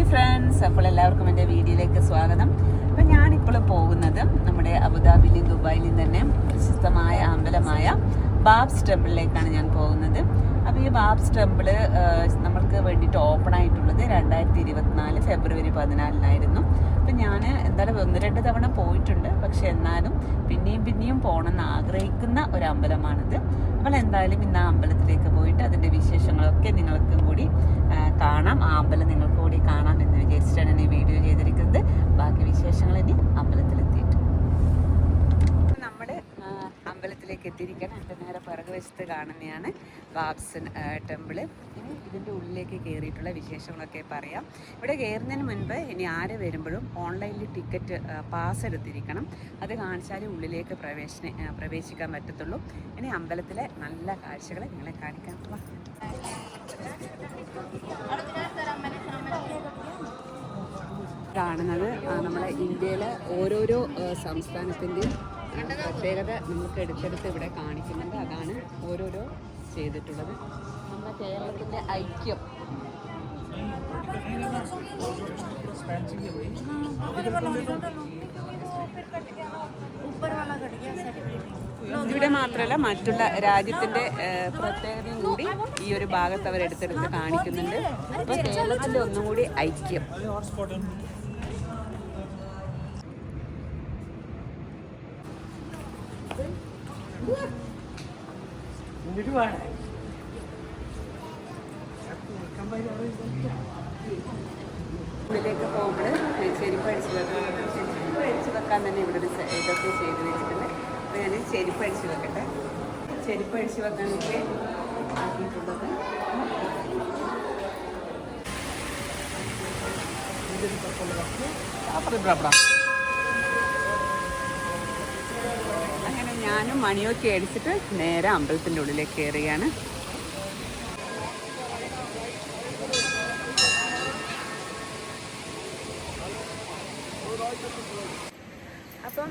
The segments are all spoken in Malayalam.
ഹായ് ഫ്രണ്ട്സ് അപ്പോൾ എല്ലാവർക്കും എന്റെ വീഡിയോയിലേക്ക് സ്വാഗതം. അപ്പോൾ ഞാനിപ്പോൾ പോകുന്നത് നമ്മുടെ അബുദാബിയിലും ദുബായിലും തന്നെ പ്രശസ്തമായ അമ്പലമായ ബാബ്സ് ടെമ്പിളിലേക്കാണ് ഞാൻ പോകുന്നത്. അപ്പോൾ ഈ ബാബ്സ് ടെമ്പിൾ നമ്മൾക്ക് വേണ്ടിയിട്ട് ഓപ്പൺ ആയിട്ടുള്ളത് രണ്ടായിരത്തി ഇരുപത്തിനാല് ഫെബ്രുവരി പതിനാലിനായിരുന്നു. അപ്പം ഞാൻ എന്തായാലും ഒന്ന് രണ്ട് തവണ പോയിട്ടുണ്ട്. പക്ഷെ എന്നാലും പിന്നെയും പിന്നെയും പോകണമെന്ന് ആഗ്രഹിക്കുന്ന ഒരു അമ്പലമാണിത്. അപ്പോൾ എന്തായാലും ഇന്ന് അമ്പലത്തിലേക്ക് പോയിട്ട് അതിന്റെ വിശേഷങ്ങളൊക്കെ നിങ്ങൾക്കും കൂടി കാണാം. ആ അമ്പലം നിങ്ങൾക്ക് കൂടി കാണാം എന്ന് വിചാരിച്ചിട്ടാണ് ഈ വീഡിയോ ചെയ്തിരിക്കുന്നത്. ബാക്കി വിശേഷങ്ങൾ ഇനി അമ്പലത്തിലെത്തിയിട്ട് നമ്മൾ എത്തിയിരിക്കുകയാണ് എന്റെ നേരെ പിറകുവശത്ത് കാണുന്നതാണ് വാപ്സൻ ടെമ്പിൾ ഇനി ഇതിന്റെ ഉള്ളിലേക്ക് കയറിയിട്ടുള്ള വിശേഷങ്ങളൊക്കെ പറയാം. ഇവിടെ കയറുന്നതിന് മുൻപ് ഇനി ആര് വരുമ്പോഴും ഓൺലൈനിൽ ടിക്കറ്റ് പാസ് എടുത്തിരിക്കണം. അത് കാണിച്ചാലേ ഉള്ളിലേക്ക് പ്രവേശന പ്രവേശിക്കാൻ പറ്റത്തുള്ളൂ. ഇനി അമ്പലത്തിലെ നല്ല കാഴ്ചകൾ നിങ്ങളെ കാണിക്കാം. വാ. കാണുന്നത് നമ്മുടെ ഇന്ത്യയിലെ ഓരോരോ സംസ്ഥാനത്തിന്റെയും പ്രത്യേകത നമുക്ക് എടുത്തെടുത്ത് ഇവിടെ കാണിക്കുന്നുണ്ട്. അതാണ് ഓരോരോ ചെയ്തിട്ടുള്ളത്. നമ്മുടെ കേരളത്തിന്റെ ഐക്യം. ഇവിടെ മാത്രമല്ല മറ്റുള്ള രാജ്യത്തിന്റെ പ്രത്യേകതയും കൂടി ഈ ഒരു ഭാഗത്ത് അവർ എടുത്തെടുത്ത് കാണിക്കുന്നുണ്ട്. അപ്പൊ കേരളത്തിന്റെ ഒന്നും കൂടി ഐക്യം. ഉള്ളിലേക്ക് പോകുമ്പോൾ ചെരുപ്പ് അടിച്ചു വെക്കണം ചെരുപ്പ് അടിച്ച് വെക്കാൻ തന്നെ ഇവിടെ ഒരു ഇതൊക്കെ ചെയ്ത് വെച്ചിട്ടുണ്ട്. അപ്പോൾ ഞാൻ ചെരുപ്പ് അടിച്ചു വെക്കട്ടെ. ചെരുപ്പ് അടിച്ചു വെക്കാനൊക്കെ ആക്കിയിട്ടുള്ളത്. അങ്ങനെ ഞാനും മണിയൊക്കെ അടിച്ചിട്ട് നേരെ അമ്പലത്തിന്റെ ഉള്ളിലേക്ക് കയറുകയാണ്. അപ്പം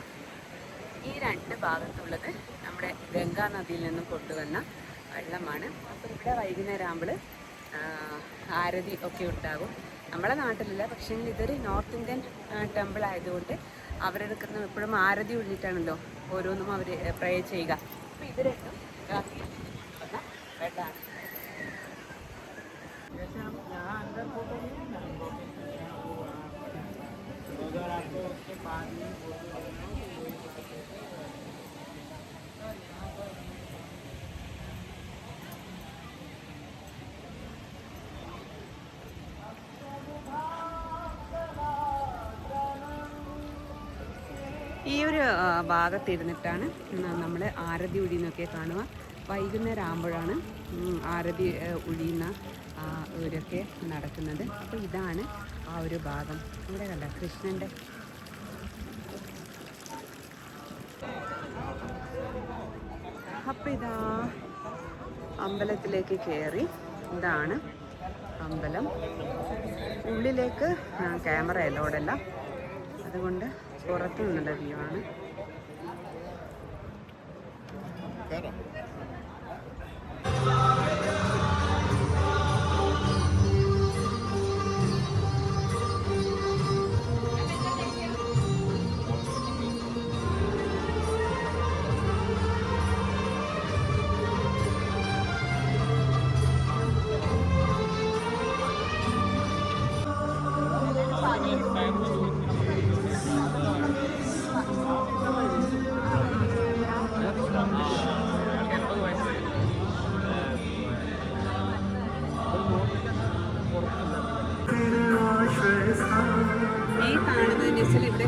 ഈ രണ്ട് ഭാഗത്തുള്ളത് നമ്മുടെ ഗംഗാ നദിയിൽ നിന്നും കൊണ്ടുവന്ന വെള്ളമാണ്. അപ്പം ഇവിടെ വൈകുന്നേരം ആകുമ്പോൾ ആരതി ഒക്കെ ഉണ്ടാകും. നമ്മളെ നാട്ടിലില്ല പക്ഷേ ഇതൊരു നോർത്ത് ഇന്ത്യൻ ടെമ്പിൾ ആയതുകൊണ്ട് അവരെടുക്കുന്ന എപ്പോഴും ആരതി ഉള്ളിട്ടാണല്ലോ ഓരോന്നും അവർ പ്രേ ചെയ്യുക. അപ്പം ഇത് നിന്നും ഈ ഒരു ഭാഗത്തിരുന്നിട്ടാണ് നമ്മൾ ആരതി ഉഴിയുന്നൊക്കെ കാണുക. വൈകുന്നേരം ആകുമ്പോഴാണ് ആരതി ഉഴിയുന്ന ഒക്കെ നടക്കുന്നത്. അപ്പോൾ ഇതാണ് ആ ഒരു ഭാഗം. ഇവിടെ കണ്ട കൃഷ്ണന്റെ അപ്പം ഇതാ അമ്പലത്തിലേക്ക് കയറി ഇതാണ് അമ്പലം. ഉള്ളിലേക്ക് ക്യാമറ അലോഡല്ല അതുകൊണ്ട് പുറത്തു നിന്നുള്ള വ്യൂ ആണ്.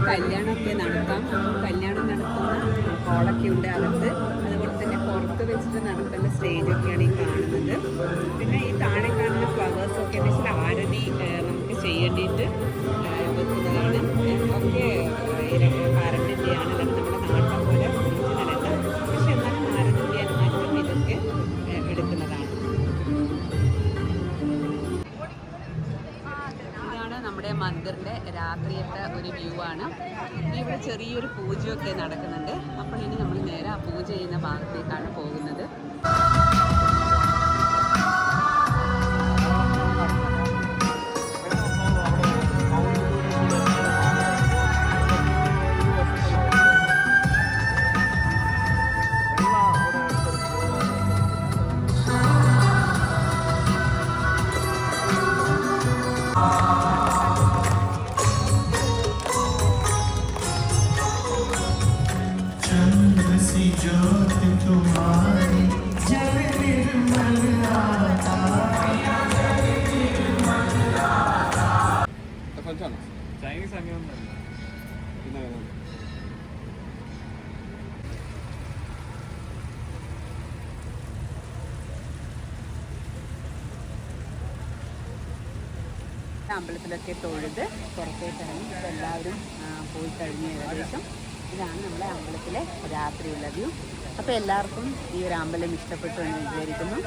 കല്യാണമൊക്കെ നടത്താം. കല്യാണം നടത്തുന്ന ഹോളൊക്കെ ഉണ്ട് അകത്ത്. അതുപോലെ തന്നെ പുറത്ത് വെച്ചിട്ട് നടത്തുന്ന സ്റ്റേജൊക്കെയാണ് ഈ കാണുന്നത്. പിന്നെ ഈ താഴെ കാണുന്ന രാത്രിയത്തെ ഒരു വ്യൂ ആണ് ഇവിടെ ചെറിയൊരു പൂജയൊക്കെ നടക്കുന്നുണ്ട് അപ്പോൾ ഇനി നമ്മൾ നേരെ ആ പൂജ ചെയ്യുന്ന ഭാഗത്തേക്കാണ് പോകുന്നത് Thank uh you. -huh. അമ്പലത്തിലൊക്കെ തൊഴുത് പുറത്തേക്ക് ഇറങ്ങി ഇപ്പോൾ എല്ലാവരും പോയി കഴിഞ്ഞ ഏകദേശം ഇതാണ് നമ്മുടെ അമ്പലത്തിലെ രാത്രിയുള്ള വ്യൂ. അപ്പോൾ എല്ലാവർക്കും ഈ ഒരു അമ്പലം ഇഷ്ടപ്പെട്ടു എന്ന് വിചാരിക്കുന്നു.